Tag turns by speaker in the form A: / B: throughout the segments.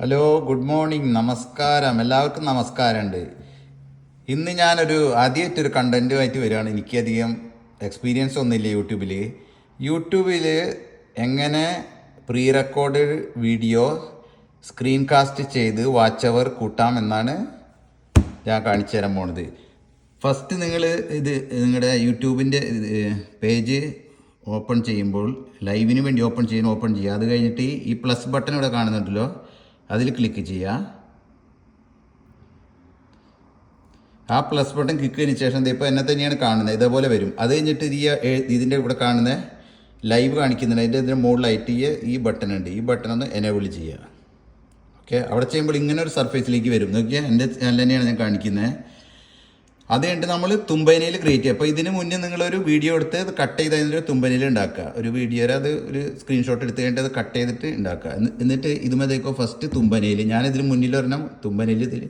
A: Hello good morning നമസ്കാരം. എല്ലാവർക്കും നമസ്കാരമുണ്ട്. ഇന്ന് ഞാനൊരു ആദ്യമായിട്ടൊരു കണ്ടന്റുമായിട്ട് വരികയാണ്. എനിക്കധികം എക്സ്പീരിയൻസ് ഒന്നുമില്ല യൂട്യൂബിൽ യൂട്യൂബിൽ എങ്ങനെ pre record video screen cast ചെയ്ത് വാച്ച് അവർ കൂട്ടാം എന്നാണ് ഞാൻ കാണിച്ചു തരാൻ പോണത്. ഫസ്റ്റ് നിങ്ങൾ ഇത് നിങ്ങളുടെ യൂട്യൂബിന്റെ പേജ് ഓപ്പൺ ചെയ്യുമ്പോൾ ലൈവിന് വേണ്ടി ഓപ്പൺ ചെയ്യുന്ന ഓപ്പൺ ചെയ്യുക. അത് കഴിഞ്ഞിട്ട് ഈ പ്ലസ് ബട്ടൺ ഇവിടെ കാണുന്നുണ്ടല്ലോ. അതിൽ ക്ലിക്ക് ചെയ്യുക ആ പ്ലസ് ബട്ടൺ ക്ലിക്ക് ചെയ്തതിന് ശേഷം ഇപ്പോൾ എന്നെ തന്നെയാണ് കാണുന്നത് ഇതേപോലെ വരും. അത് കഴിഞ്ഞിട്ട് ഈ ഇതിന്റെ ഇവിടെ കാണുന്ന ലൈവ് കാണിക്കുന്നുണ്ട്. അതിന്റെ ഇതിന്റെ മുകളിലായിട്ട് ഈ ഈ ബട്ടൺ ഉണ്ട്. ഈ ബട്ടൺ ഒന്ന് എനേബിൾ ചെയ്യുക ഓക്കെ അവിടെ ചെയ്യുമ്പോൾ ഇങ്ങനെ ഒരു സർഫേസിലേക്ക് വരും. നോക്കിയാൽ എന്റെ തന്നെയാണ് ഞാൻ കാണിക്കുന്നത് അത് കഴിഞ്ഞിട്ട് നമ്മൾ തുമ്പനയിൽ ക്രിയേറ്റ് ചെയ്യുക. അപ്പോൾ ഇതിന് മുന്നേ നിങ്ങളൊരു വീഡിയോ എടുത്ത് അത് കട്ട് ചെയ്ത് അതിന്റെ തുമ്പനയിൽ ഉണ്ടാക്കുക. ഒരു വീഡിയോയിൽ അത് ഒരു സ്ക്രീൻഷോട്ട് എടുത്ത് കഴിഞ്ഞിട്ട് അത് കട്ട് ചെയ്തിട്ട് ഉണ്ടാക്കുക. എന്ന് എന്നിട്ട് ഇതുമതേക്കോ ഫസ്റ്റ് തുമ്പനയിൽ ഞാനിതിന് മുന്നിൽ ഒരെണ്ണം തുമ്പനയിൽ ഇതിൽ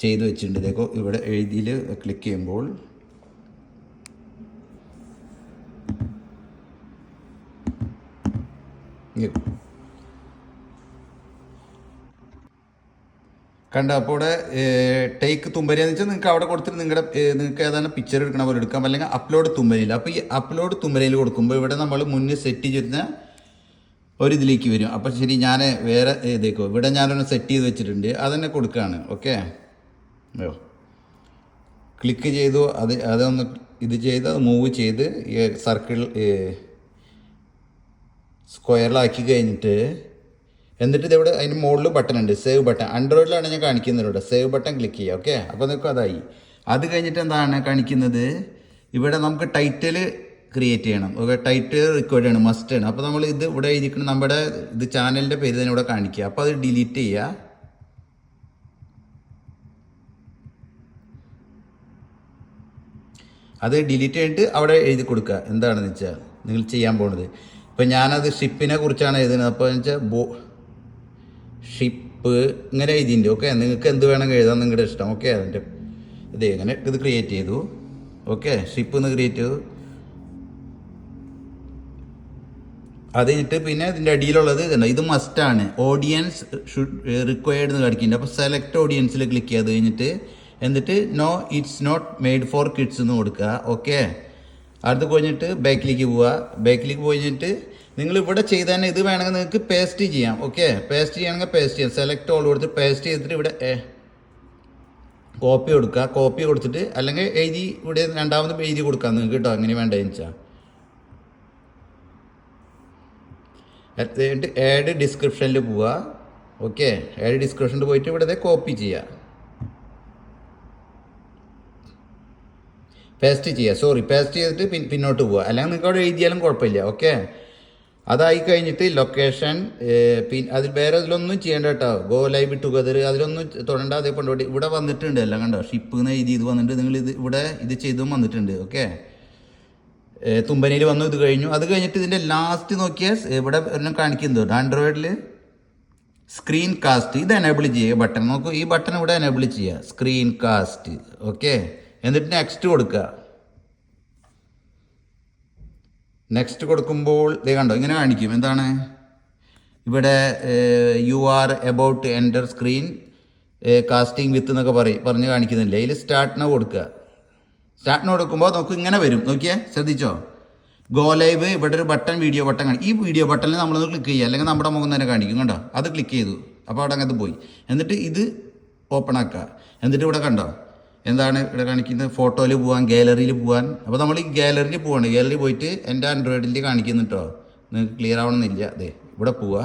A: ചെയ്ത് വെച്ചിട്ടുണ്ട്. ഇതേക്കോ ഇവിടെ എഴുതിയിൽ ക്ലിക്ക് ചെയ്യുമ്പോൾ ഇങ്ങ് കണ്ട? അപ്പോൾ ഇവിടെ ടേക്ക് തുമ്പരി എന്ന് വെച്ചാൽ നിങ്ങൾക്ക് അവിടെ കൊടുത്തിട്ട് നിങ്ങളുടെ നിങ്ങൾക്ക് ഏതാണ് പിക്ചർ എടുക്കണ പോലെ എടുക്കാം. അല്ലെങ്കിൽ അപ്ലോഡ് തുമ്പരിയിൽ അപ്പോൾ ഈ അപ്ലോഡ് തുമ്പരിയിൽ കൊടുക്കുമ്പോൾ ഇവിടെ നമ്മൾ മുന്നിൽ സെറ്റ് ചെയ്തിരുന്ന ഒരു ഇതിലേക്ക് വരും. അപ്പോൾ ശരി ഞാൻ വേറെ ഇതേക്കോ ഇവിടെ ഞാനൊന്ന് സെറ്റ് ചെയ്ത് വെച്ചിട്ടുണ്ട്. അതന്നെ കൊടുക്കുകയാണ് ഓക്കെ? അയ്യോ ക്ലിക്ക് ചെയ്തു. അത് അതൊന്ന് ഇത് ചെയ്ത് അത് മൂവ് ചെയ്ത് സർക്കിൾ സ്ക്വയറിലാക്കി കഴിഞ്ഞിട്ട് എന്നിട്ട് ഇതിവിടെ? അതിന് മുകളിൽ ബട്ടൺ ഉണ്ട്. സേവ് ബട്ടൺ ആൻഡ്രോയിഡിലാണ് ഞാൻ കാണിക്കുന്നത് ഇവിടെ. സേവ് ബട്ടൺ ക്ലിക്ക് ചെയ്യുക ഓക്കെ അപ്പോൾ നിങ്ങൾക്ക് അതായി. അത് കഴിഞ്ഞിട്ട് എന്താണ് കാണിക്കുന്നത്? ഇവിടെ നമുക്ക് ടൈറ്റിൽ ക്രിയേറ്റ് ചെയ്യണം. ഓക്കെ ടൈറ്റിൽ റിക്വയർഡ് ആണ്. മസ്റ്റ് ആണ്. അപ്പോൾ നമ്മൾ ഇത് ഇവിടെ എഴുതിക്കണം. നമ്മുടെ ഇത് ചാനലിന്റെ പേര് തന്നെ ഇവിടെ കാണിക്കുക. അപ്പോൾ അത് ഡിലീറ്റ് ചെയ്യുക അത് ഡിലീറ്റ് ചെയ്തിട്ട് അവിടെ എഴുതി കൊടുക്കുക. എന്താണെന്ന് വെച്ചാൽ നിങ്ങൾ ചെയ്യാൻ പോണത് ഇപ്പം ഞാനത് ഷിപ്പിനെ കുറിച്ചാണ് എഴുതുന്നത്. അപ്പോൾ എന്ന് വെച്ചാൽ ബോ ഷിപ്പ് ഇങ്ങനെ എഴുതിയിട്ടുണ്ട്. ഓക്കെ നിങ്ങൾക്ക് എന്ത് വേണമെങ്കിൽ എഴുതാൻ നിങ്ങളുടെ ഇഷ്ടം. ഓക്കെ അതിന്റെ ഇത് എങ്ങനെ? ഇത് ക്രിയേറ്റ് ചെയ്തു. ഓക്കെ ഷിപ്പ് എന്ന് ക്രിയേറ്റ് ചെയ്തു. അത് കഴിഞ്ഞിട്ട് പിന്നെ ഇതിന്റെ അടിയിലുള്ളത് ഇത് മസ്റ്റാണ് ഓഡിയൻസ് ഷുഡ് റിക്വയർഡ് എന്ന് കാണിക്കുന്നുണ്ട്. അപ്പോൾ സെലക്ട് ഓഡിയൻസിൽ ക്ലിക്ക് ചെയ്ത് കഴിഞ്ഞിട്ട് എന്നിട്ട് no it's not made for kids എന്ന് കൊടുക്കുക. ഓക്കെ. അടുത്ത് കഴിഞ്ഞിട്ട് ബാക്കിലേക്ക് പോവുക. ബാക്കിലേക്ക് പോയി കഴിഞ്ഞിട്ട് നിങ്ങൾ ഇവിടെ ചെയ്ത് തന്നെ ഇത് വേണമെങ്കിൽ നിങ്ങൾക്ക് പേസ്റ്റ് ചെയ്യാം ഓക്കെ പേസ്റ്റ് ചെയ്യണമെങ്കിൽ പേസ്റ്റ് ചെയ്യാം. സെലക്ട് ഓൾ കൊടുത്ത് പേസ്റ്റ് ചെയ്തിട്ട് ഇവിടെ കോപ്പി കൊടുക്കുക. കോപ്പി കൊടുത്തിട്ട് അല്ലെങ്കിൽ എഴുതി ഇവിടെ രണ്ടാമത് എഴുതി കൊടുക്കാം നിങ്ങൾക്ക് കേട്ടോ അങ്ങനെ വേണ്ടതെന്ന് വെച്ചാൽ എന്നിട്ട് ആഡ് ഡിസ്ക്രിപ്ഷനിൽ പോവുക ഓക്കെ ആഡ് ഡിസ്ക്രിപ്ഷനിൽ പോയിട്ട് ഇവിടെ കോപ്പി ചെയ്യുക പേസ്റ്റ് ചെയ്യുക സോറി പേസ്റ്റ് ചെയ്തിട്ട് പിന്നോട്ട് പോവുക. അല്ലെങ്കിൽ നിങ്ങൾക്ക് അവിടെ എഴുതിയാലും കുഴപ്പമില്ല ഓക്കെ അതായി കഴിഞ്ഞിട്ട് ലൊക്കേഷൻ പിന്നെ അതിൽ വേറെ അതിലൊന്നും ചെയ്യേണ്ട കേട്ടോ. ഗോ ലൈവ് ടുഗദർ അതിലൊന്നും തൊടണ്ട അതേ പണ്ടോട്ട് ഇവിടെ വന്നിട്ടുണ്ട് എല്ലാം കണ്ടോ? ഷിപ്പ് എന്ന് എഴുതി ഇത് വന്നിട്ട് നിങ്ങൾ ഇത് ഇവിടെ ഇത് ചെയ്തും വന്നിട്ടുണ്ട് ഓക്കെ തുമ്പനയിൽ വന്നു ഇത് കഴിഞ്ഞു. അത് കഴിഞ്ഞിട്ട് ഇതിന്റെ ലാസ്റ്റ് നോക്കിയാൽ ഇവിടെ എല്ലാം കാണിക്കുന്നുണ്ട് ആൻഡ്രോയിഡിൽ സ്ക്രീൻ കാസ്റ്റ് ഇത് എനേബിൾ ചെയ്യുക ബട്ടൺ നോക്കൂ ഈ ബട്ടൺ ഇവിടെ എനേബിൾ ചെയ്യുക. സ്ക്രീൻ കാസ്റ്റ് ഓക്കെ എന്നിട്ട് നെക്സ്റ്റ് കൊടുക്കുക. നെക്സ്റ്റ് കൊടുക്കുമ്പോൾ ഇത് കണ്ടോ ഇങ്ങനെ കാണിക്കും. എന്താണ്? ഇവിടെ you are about enter screen casting with എന്നൊക്കെ പറയും. പറഞ്ഞ് കാണിക്കുന്നില്ല? അതിൽ സ്റ്റാർട്ടിന് കൊടുക്കുക. സ്റ്റാർട്ടിന് കൊടുക്കുമ്പോൾ നമുക്ക് ഇങ്ങനെ വരും. നോക്കിയേ ശ്രദ്ധിച്ചോ? ഗോ ലൈവ് ഇവിടെ ഒരു ബട്ടൺ വീഡിയോ ബട്ടൺ കാണിക്കും ഈ വീഡിയോ ബട്ടണിൽ നമ്മളൊന്ന് ക്ലിക്ക് ചെയ്യുക. അല്ലെങ്കിൽ നമ്മുടെ മുഖം തന്നെ കാണിക്കും കണ്ടോ? അത് ക്ലിക്ക് ചെയ്തു. അപ്പോൾ അവിടെ അങ്ങനത്തെ പോയി. എന്നിട്ട് ഇത് ഓപ്പൺ ആക്കുക. എന്നിട്ട് ഇവിടെ കണ്ടോ? എന്താണ് ഇവിടെ കാണിക്കുന്നത്? ഫോട്ടോയിൽ പോകാൻ ഗാലറിയിൽ പോകാൻ അപ്പോൾ നമ്മൾ ഈ ഗാലറിയിൽ പോവാണ്. ഗാലറി പോയിട്ട് എന്റെ ആൻഡ്രോയിഡിൽ കാണിക്കുന്നു കേട്ടോ നിങ്ങൾക്ക് ക്ലിയർ ആവണമെന്നില്ല. അതെ ഇവിടെ പോവുക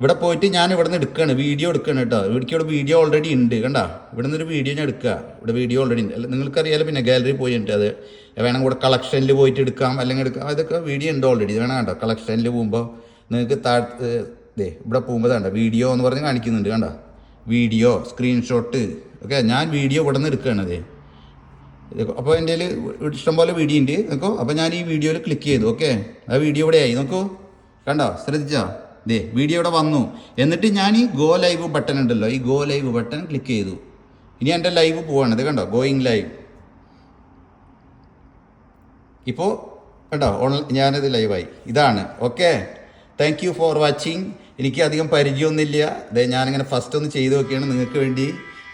A: ഇവിടെ പോയിട്ട് ഞാൻ ഇവിടെ നിന്ന് എടുക്കുകയാണ് വീഡിയോ എടുക്കുകയാണ് കേട്ടോ ഇവിടേക്ക് ഇവിടെ വീഡിയോ ഓൾറെഡി ഉണ്ട്. കണ്ട? ഇവിടെ നിന്നൊരു വീഡിയോ ഞാൻ എടുക്കുക ഇവിടെ വീഡിയോ ഓൾറെഡി ഉണ്ട്. അല്ല നിങ്ങൾക്കറിയാലോ പിന്നെ ഗാലറി പോയിട്ട് അത്. വേണം കൂടെ കളക്ഷനിൽ പോയിട്ട് എടുക്കാം അല്ലെങ്കിൽ എടുക്കാം. അതൊക്കെ വീഡിയോ ഉണ്ട് ഓൾറെഡി ഇത് വേണം കണ്ടോ? കളക്ഷനിൽ പോകുമ്പോൾ നിങ്ങൾക്ക് താഴ്ത്ത് ദേ ഇവിടെ പോകുമ്പോൾ കണ്ടോ? വീഡിയോ എന്ന് പറഞ്ഞ് കാണിക്കുന്നുണ്ട്. കണ്ടോ? വീഡിയോ സ്ക്രീൻഷോട്ട് ഓക്കെ ഞാൻ വീഡിയോ ഇവിടെ നിന്ന് എടുക്കുകയാണത് അപ്പോൾ എന്റെ ഇഷ്ടംപോലെ വീഡിയോ ഉണ്ട് നോക്കൂ. അപ്പോൾ ഞാൻ ഈ വീഡിയോയിൽ ക്ലിക്ക് ചെയ്തു ഓക്കെ ആ വീഡിയോ ഇവിടെ ആയി നോക്കൂ. കണ്ടോ? ശ്രദ്ധിച്ചോ? ദേ വീഡിയോ ഇവിടെ വന്നു. എന്നിട്ട് ഞാൻ ഈ ഗോ ലൈവ് ബട്ടൺ ഉണ്ടല്ലോ ഈ ഗോ ലൈവ് ബട്ടൺ ക്ലിക്ക് ചെയ്തു. ഇനി എന്റെ ലൈവ് പോവാണ് ഇത് കണ്ടോ? ഗോയിങ് ലൈവ് ഇപ്പോൾ കണ്ടോ? ഓൺ ഞാനിത് ലൈവായി ഇതാണ് okay thank you for watching എനിക്ക് അധികം പരിചയമൊന്നുമില്ല. ഇതേ ഞാനിങ്ങനെ ഫസ്റ്റ് ഒന്ന് ചെയ്തു നോക്കിയാണ് നിങ്ങൾക്ക് വേണ്ടി.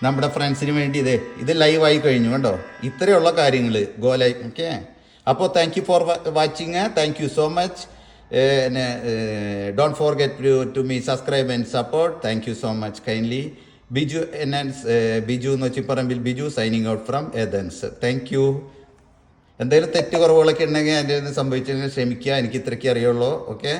A: നമ്മുടെ ഫ്രണ്ട്സിന് വേണ്ടി. ഇതേ ഇത് ലൈവായി കഴിഞ്ഞു കണ്ടോ? ഇത്രയുള്ള കാര്യങ്ങൾ ലൈവ് ഓക്കെ അപ്പോൾ thank you for watching thank you so much പിന്നെ don't forget to me subscribe and support thank you so much kindly Biju enhance Biju എന്ന് Vechiparambil Biju signing out from Athens thank you എന്തെങ്കിലും തെറ്റ് കുറവുകളൊക്കെ ഉണ്ടെങ്കിൽ എന്റെ സംഭവിച്ചതിന് ക്ഷമിക്കുക. എനിക്ക് ഇത്രയ്ക്ക് അറിയുള്ളൂ ഓക്കെ